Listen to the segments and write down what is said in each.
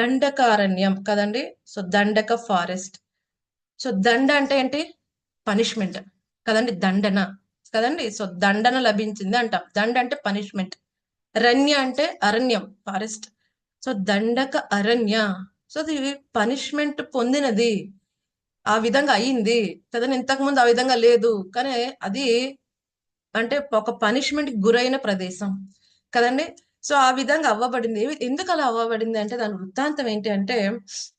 దండకారణ్యం కదండి? So దండక forest. So దండ అంటే ఏంటి? పనిష్మెంట్. కదండి? దండన. కదండి? సో దండన లభించింది అంటాం. దండ అంటే పనిష్మెంట్. రణ్య అంటే అరణ్యం ఫారెస్ట్. సో దండక అరణ్య. సో అది పనిష్మెంట్ పొందినది. ఆ విధంగా అయింది. కదండి? ఇంతకుముందు ఆ విధంగా లేదు. కానీ అది అంటే ఒక పనిష్మెంట్ గురైన ప్రదేశం. కదండి? సో ఆ విధంగా అవ్వబడింది. ఎందుకు అలా అవ్వబడింది అంటే దాని వృత్తాంతం ఏంటి అంటే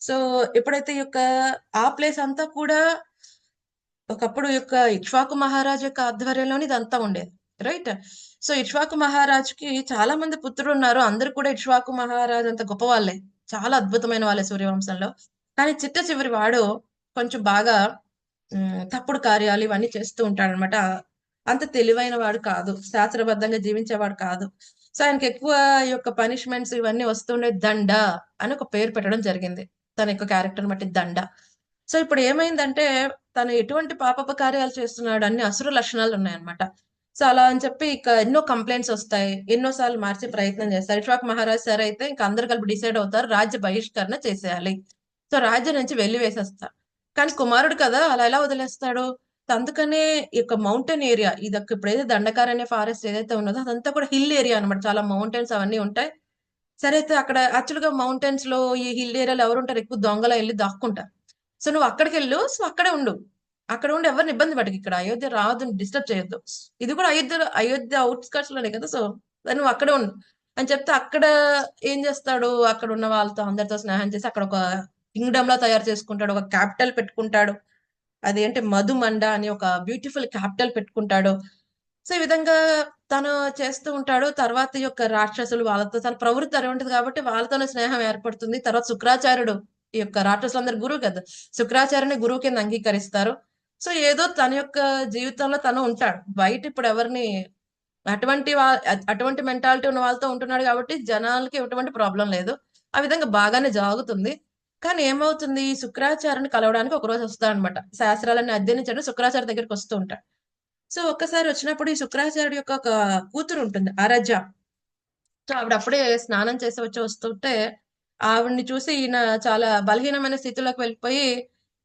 సో ఎప్పుడైతే ఈ యొక్క ఆ ప్లేస్ అంతా కూడా ఒకప్పుడు యొక్క ఇక్ష్వాకు మహారాజ్ యొక్క ఆధ్వర్యంలోని ఇదంతా ఉండేది రైట్? సో ఇక్ష్వాకు మహారాజ్కి చాలా మంది పుత్రులు ఉన్నారు. అందరు కూడా ఇక్ష్వాకు మహారాజ్ అంత గొప్ప వాళ్ళే. చాలా అద్భుతమైన వాళ్ళే సూర్యవంశంలో. కానీ చిట్ట చివరి వాడు కొంచెం బాగా తప్పుడు కార్యాలు ఇవన్నీ చేస్తూ ఉంటాడనమాట. అంత తెలివైన వాడు కాదు. శాస్త్రబద్ధంగా జీవించేవాడు కాదు. సో ఆయనకి ఎక్కువ ఈ యొక్క పనిష్మెంట్స్ ఇవన్నీ వస్తుండే దండ అని ఒక పేరు పెట్టడం జరిగింది. తన యొక్క క్యారెక్టర్ బట్టి దండ. సో ఇప్పుడు ఏమైందంటే తను ఎటువంటి పాపప కార్యాలు చేస్తున్నాడు అన్ని అసురు లక్షణాలు ఉన్నాయన్నమాట. సో అలా అని చెప్పి ఇక ఎన్నో కంప్లైంట్స్ వస్తాయి. ఎన్నోసార్లు మార్చే ప్రయత్నం చేస్తారు. ఇష్వాక్ మహారాజ్ సరే అయితే ఇంకా అందరు కలిపి డిసైడ్ అవుతారు రాజ్య బహిష్కరణ చేసేయాలి. సో రాజ్యం నుంచి వెళ్ళి వేసేస్తారు. కానీ కుమారుడు కదా అలా ఎలా వదిలేస్తాడు? అందుకనే ఈ యొక్క మౌంటైన్ ఏరియా ఇది ఒక ఇప్పుడైతే దండకారణ్య ఫారెస్ట్ ఏదైతే ఉన్నదో అదంతా కూడా హిల్ ఏరియా అన్నమాట. చాలా మౌంటైన్స్ అవన్నీ ఉంటాయి. సరే అయితే అక్కడ యాక్చువల్గా మౌంటైన్స్లో ఈ హిల్ ఏరియాలో ఎవరు ఉంటారు? ఎక్కువ దొంగల వెళ్ళి దాక్కుంటారు సో నువ్వు అక్కడికి వెళ్ళు. సో అక్కడే ఉండు. అక్కడ ఉండి ఎవరిని ఇబ్బంది పడకు ఇక్కడ. అయోధ్య రాదు డిస్టర్బ్ చేయొద్దు. ఇది కూడా అయోధ్య అయోధ్య అవుట్స్కట్స్లోనే కదా. సో నువ్వు అక్కడే ఉండు. అని చెప్తే అక్కడ ఏం చేస్తాడు? అక్కడ ఉన్న వాళ్ళతో అందరితో స్నేహం చేసి అక్కడ ఒక కింగ్డమ్ లా తయారు చేసుకుంటాడు. ఒక క్యాపిటల్ పెట్టుకుంటాడు. అదేంటి మధుమండ అని ఒక బ్యూటిఫుల్ క్యాపిటల్ పెట్టుకుంటాడు. సో ఈ విధంగా తను చేస్తూ ఉంటాడు తర్వాత యొక్క రాక్షసులు వాళ్ళతో తన ప్రవృత్తి అరే ఉంటుంది కాబట్టి వాళ్ళతోనే స్నేహం ఏర్పడుతుంది. తర్వాత శుక్రాచార్యుడు ఈ యొక్క రాక్షసులందరి గురువు కదా శుక్రాచార్యుని గురువు కింద అంగీకరిస్తారు. సో ఏదో తన యొక్క జీవితంలో తను ఉంటాడు. బయట ఇప్పుడు ఎవరిని అటువంటి అటువంటి మెంటాలిటీ ఉన్న వాళ్ళతో ఉంటున్నాడు కాబట్టి జనాలకి ఎటువంటి ప్రాబ్లం లేదు. ఆ విధంగా బాగానే జాగుతుంది. కానీ ఏమవుతుంది? ఈ కలవడానికి ఒక రోజు వస్తాడు అనమాట శాస్త్రాలన్నీ అధ్యయనించడం శుక్రాచార్య దగ్గరికి వస్తూ ఉంటాడు. సో ఒక్కసారి వచ్చినప్పుడు ఈ శుక్రాచార్యుడి యొక్క ఒక కూతురు ఉంటుంది అరజ సో ఆవిడ అప్పుడే స్నానం చేసి వచ్చి వస్తుంటే ఆవిడ్ని చూసి ఈయన చాలా బలహీనమైన స్థితిలోకి వెళ్ళిపోయి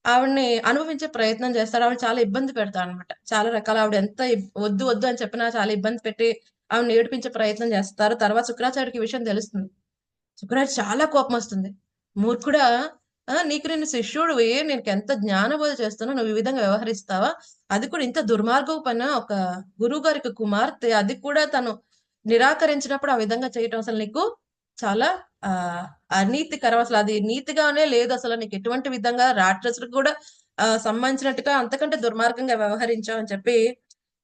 ఆవిడ్ని అనుభవించే ప్రయత్నం చేస్తాడు. ఆవిడ చాలా ఇబ్బంది పెడతాడు అనమాట చాలా రకాల ఆవిడ ఎంత వద్దు వద్దు అని చెప్పినా చాలా ఇబ్బంది పెట్టి ఆవిడని ఏడిపించే ప్రయత్నం చేస్తారు. తర్వాత శుక్రాచార్యుడికి విషయం తెలుస్తుంది. శుక్రాచార్య చాలా కోపం వస్తుంది. మూర్ఖుడా నీకు నేను శిష్యుడు నేను ఎంత జ్ఞానబోధ చేస్తున్నా నువ్వు ఈ విధంగా వ్యవహరిస్తావా? అది కూడా ఇంత దుర్మార్గం పైన ఒక గురువు గారికి కుమార్తె అది కూడా తను నిరాకరించినప్పుడు ఆ విధంగా చేయటం అసలు నీకు చాలా ఆ అనీతికరం. అసలు అది నీతిగానే లేదు అసలు. నీకు ఎటువంటి విధంగా రాక్షసులకు కూడా ఆ సంబంధించినట్టుగా అంతకంటే దుర్మార్గంగా వ్యవహరించావు అని చెప్పి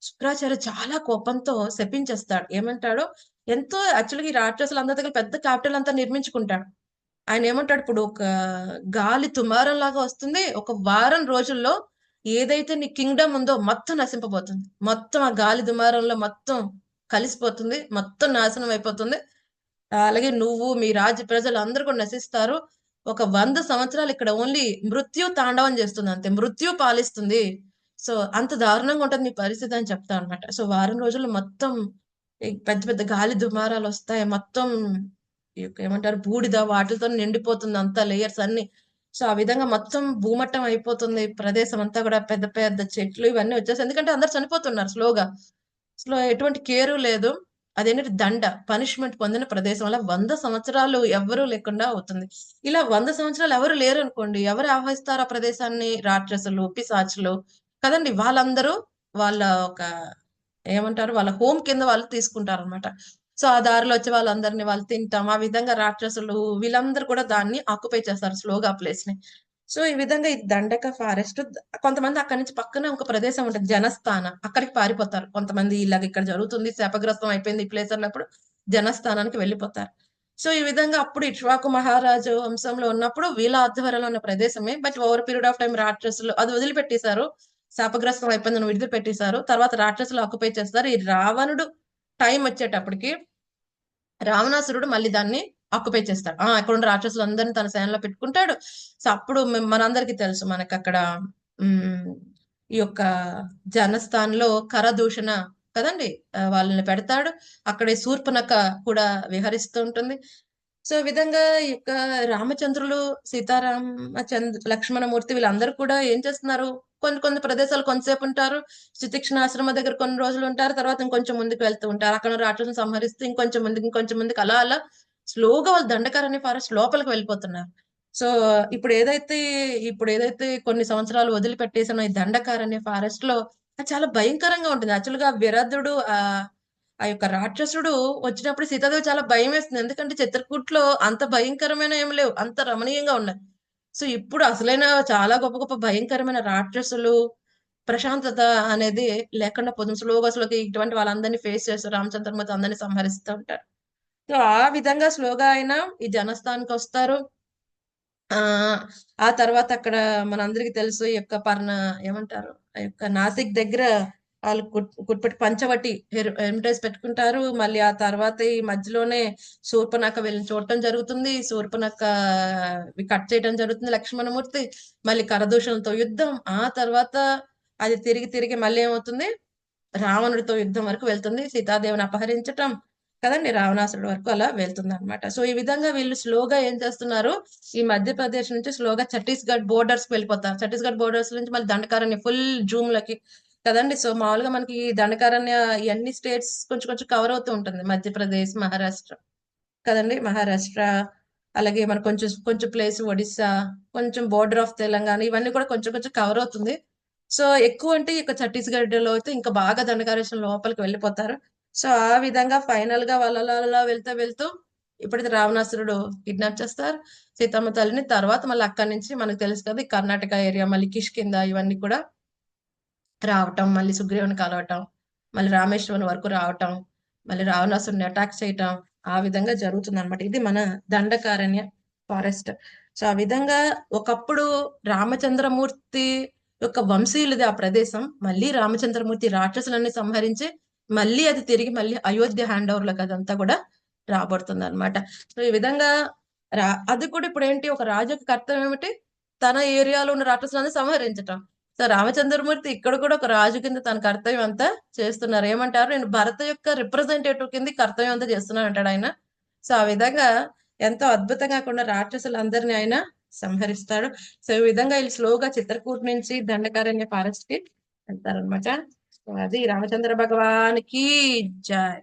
శుక్రాచార్య చాలా కోపంతో శపించేస్తాడు. ఏమంటాడు? ఎంతో యాక్చువల్గా ఈ రాక్షసులు అందరి దగ్గర పెద్ద క్యాపిటల్ అంతా నిర్మించుకుంటాడు. ఆయన ఏమంటాడు? ఇప్పుడు ఒక గాలి తుమారం లాగా వస్తుంది. ఒక వారం రోజుల్లో ఏదైతే నీ కింగ్డమ్ ఉందో మొత్తం నశింపబోతుంది. మొత్తం ఆ గాలి దుమారంలో మొత్తం కలిసిపోతుంది. మొత్తం నాశనం అయిపోతుంది. అలాగే నువ్వు మీ రాజ్య ప్రజలు అందరూ కూడా నశిస్తారు. ఒక వంద సంవత్సరాలు ఇక్కడ ఓన్లీ మృత్యు తాండవం చేస్తుంది అంతే. మృత్యు పాలిస్తుంది. సో అంత దారుణంగా ఉంటుంది మీ పరిస్థితి అని చెప్తా అనమాట సో వారం రోజులు మొత్తం పెద్ద పెద్ద గాలి దుమారాలు వస్తాయి. మొత్తం ఏమంటారు? బూడిద వాటితో నిండిపోతుంది. అంత లేయర్స్ అన్ని. సో ఆ విధంగా మొత్తం భూమట్టం అయిపోతుంది. ప్రదేశం అంతా కూడా పెద్ద పెద్ద చెట్లు ఇవన్నీ వచ్చేసి ఎందుకంటే అందరు చనిపోతున్నారు స్లోగా. స్లో ఎటువంటి కేరు లేదు. అదేంటంటే దండ పనిష్మెంట్ పొందిన ప్రదేశం. వల్ల వంద సంవత్సరాలు ఎవరూ లేకుండా అవుతుంది. ఇలా వంద సంవత్సరాలు ఎవరు లేరు అనుకోండి. ఎవరు ఆహ్వానిస్తారు ఆ ప్రదేశాన్ని? రాక్షసులు పిశాచులు. కదండి వాళ్ళందరూ వాళ్ళ ఒక ఏమంటారు? వాళ్ళ హోమ్ కింద వాళ్ళు తీసుకుంటారు అనమాట సో ఆ దారిలో వచ్చే వాళ్ళందరినీ వాళ్ళు తింటాం. ఆ విధంగా రాక్షసులు వీళ్ళందరూ కూడా దాన్ని ఆక్యుపై చేస్తారు స్లోగా ప్లేస్ని. సో ఈ విధంగా ఈ దండక ఫారెస్ట్ కొంతమంది అక్కడి నుంచి పక్కనే ఒక ప్రదేశం ఉంటుంది జనస్థాన. అక్కడికి పారిపోతారు. కొంతమంది ఇలాగ ఇక్కడ జరుగుతుంది శాపగ్రస్తం అయిపోయింది ఈ ప్లేస్ అన్నప్పుడు జనస్థానానికి వెళ్ళిపోతారు. సో ఈ విధంగా అప్పుడు ఇట్వాకు మహారాజు వంశంలో ఉన్నప్పుడు వీళ్ళ ఆధ్వర్యంలో ఉన్న ప్రదేశమే. But over period of time రాక్షసులు అది వదిలిపెట్టేశారు. శాపగ్రస్తం అయిపోయిందని విడుదల పెట్టేశారు తర్వాత రాక్షసులు ఆక్యుపై చేస్తారు. ఈ రావణుడు టైం వచ్చేటప్పటికి రావణాసురుడు మళ్ళీ దాన్ని ఆక్యుపై చేస్తాడు. ఆ అక్కడ ఉన్న రాక్షసులు అందరిని తన సేనలో పెట్టుకుంటాడు. సో అప్పుడు మ- మనందరికీ తెలుసు మనకి అక్కడ ఈ యొక్క జనస్థాన్లో కరదూషణ కదండి వాళ్ళని పెడతాడు. అక్కడే శూర్పణఖ కూడా విహరిస్తూ ఉంటుంది. సో విధంగా ఈ యొక్క రామచంద్రులు సీతారామ చంద్ర లక్ష్మణమూర్తి వీళ్ళందరూ కూడా ఏం చేస్తున్నారు? కొన్ని కొన్ని ప్రదేశాలు కొంతసేపు ఉంటారు. శితిక్షణ ఆశ్రమ దగ్గర కొన్ని రోజులు ఉంటారు. తర్వాత ఇంకొంచెం ముందుకు వెళ్తూ ఉంటారు. అక్కడ రాక్షసుని సంహరిస్తూ ఇంకొంచెం ముందుకు ఇంకొంచెం ముందుకు అలా అలా స్లోగా వాళ్ళు దండకారణ్య ఫారెస్ట్ లోపలికి వెళ్ళిపోతున్నారు. సో ఇప్పుడు ఏదైతే ఇప్పుడు ఏదైతే కొన్ని సంవత్సరాలు వదిలిపెట్టేసిన ఈ దండకారణ్య ఫారెస్ట్లో అది చాలా భయంకరంగా ఉంటుంది. యాక్చువల్గా విరధుడు ఆ ఆ యొక్క రాక్షసుడు వచ్చినప్పుడు సీతాదేవి చాలా భయం వేస్తుంది. ఎందుకంటే చిత్రకూట్లో అంత భయంకరమైన ఏం లేవు. అంత రమణీయంగా ఉన్నాయి. సో ఇప్పుడు అసలైన చాలా గొప్ప గొప్ప భయంకరమైన రాక్షసులు ప్రశాంతత అనేది లేకుండా పొద్దున స్లోగా ఇటువంటి వాళ్ళందరినీ ఫేస్ చేస్తారు రామచంద్రమూర్తి అందరినీ సంహరిస్తూ ఉంటారు. సో ఆ విధంగా స్లోగా అయినా ఈ జనస్థానికి వస్తారు. ఆ ఆ తర్వాత అక్కడ మనందరికి తెలుసు ఈ యొక్క పర్ణ ఏమంటారు? ఆ యొక్క నాసిక్ దగ్గర వాళ్ళు కుట్- కుట్పెట్టి పంచవటి హెరిటేజ్ పెట్టుకుంటారు. మళ్ళీ ఆ తర్వాత ఈ మధ్యలోనే శూర్పనక వెళ్ళి చూడటం జరుగుతుంది. శూర్పనక కట్ చేయడం జరుగుతుంది లక్ష్మణమూర్తి. మళ్ళీ కరదూషణతో యుద్ధం. ఆ తర్వాత అది తిరిగి తిరిగి మళ్ళీ ఏమవుతుంది? రావణుడితో యుద్ధం వరకు వెళ్తుంది. సీతాదేవిని అపహరించటం కదండి? రావణాసురుడు వరకు అలా వెళ్తుంది అనమాట సో ఈ విధంగా వీళ్ళు స్లోగా ఏం చేస్తున్నారు? ఈ మధ్యప్రదేశ్ నుంచి స్లోగా ఛత్తీస్గఢ్ బోర్డర్స్కి వెళ్ళిపోతారు. ఛత్తీస్గఢ్ బోర్డర్స్ నుంచి మళ్ళీ దండకారణ్య ఫుల్ జూమ్ లకి కదండి. సో మామూలుగా మనకి దండకారణ్య ఇవన్నీ స్టేట్స్ కొంచెం కొంచెం కవర్ అవుతూ ఉంటుంది. మధ్యప్రదేశ్ మహారాష్ట్ర. కదండి. మహారాష్ట్ర అలాగే మన కొంచెం కొంచెం ప్లేస్ ఒడిస్సా కొంచెం బోర్డర్ ఆఫ్ తెలంగాణ ఇవన్నీ కూడా కొంచెం కొంచెం కవర్ అవుతుంది. సో ఎక్కువ అంటే ఇక ఛత్తీస్గఢ్లో అయితే ఇంకా బాగా దండకారణ్యం లోపలికి వెళ్ళిపోతారు. సో ఆ విధంగా ఫైనల్గా వాళ్ళ వెళ్తూ వెళ్తూ ఇప్పుడైతే రావణాసురుడు కిడ్నాప్ చేస్తారు. సీతమ్మ తల్లిని తర్వాత మళ్ళీ అక్కడి నుంచి మనకు తెలుసు కదా కర్ణాటక ఏరియా మళ్ళీ కిష్కింద ఇవన్నీ కూడా. రావటం మళ్ళీ సుగ్రీవుని కలవటం మళ్ళీ రామేశ్వరుని వరకు రావటం మళ్ళీ రావణాసుని అటాక్ చేయటం ఆ విధంగా జరుగుతుంది అనమాట ఇది మన దండకారణ్య ఫారెస్ట్ సో ఆ విధంగా ఒకప్పుడు రామచంద్రమూర్తి యొక్క వంశీయులది ఆ ప్రదేశం. మళ్ళీ రామచంద్రమూర్తి రాక్షసులన్నీ సంహరించి మళ్ళీ అది తిరిగి మళ్ళీ అయోధ్య హ్యాండ్ ఓవర్లకు అదంతా కూడా రాబడుతుంది అనమాట సో ఈ విధంగా రా అది కూడా ఇప్పుడు ఏంటి ఒక రాజు యొక్క కర్తవ్యం ఏమిటి? తన ఏరియాలో ఉన్న రాక్షసులను సంహరించటం. సో రామచంద్రమూర్తి ఇక్కడ కూడా ఒక రాజు కింద తన కర్తవ్యం అంతా చేస్తున్నారు. ఏమంటారు? నేను భరత యొక్క రిప్రజెంటేటివ్ కింద కర్తవ్యం అంతా చేస్తున్నాను అంటాడు ఆయన. సో ఆ విధంగా ఎంతో అద్భుతంగా కూడా రాక్షసులందరినీ ఆయన సంహరిస్తాడు. సో ఈ విధంగా వీళ్ళు స్లోగా చిత్రకూట్ నుంచి దండకారణ్య ఫారెస్ట్కి వెళ్తారనమాట అది రామచంద్ర భగవానికి జై.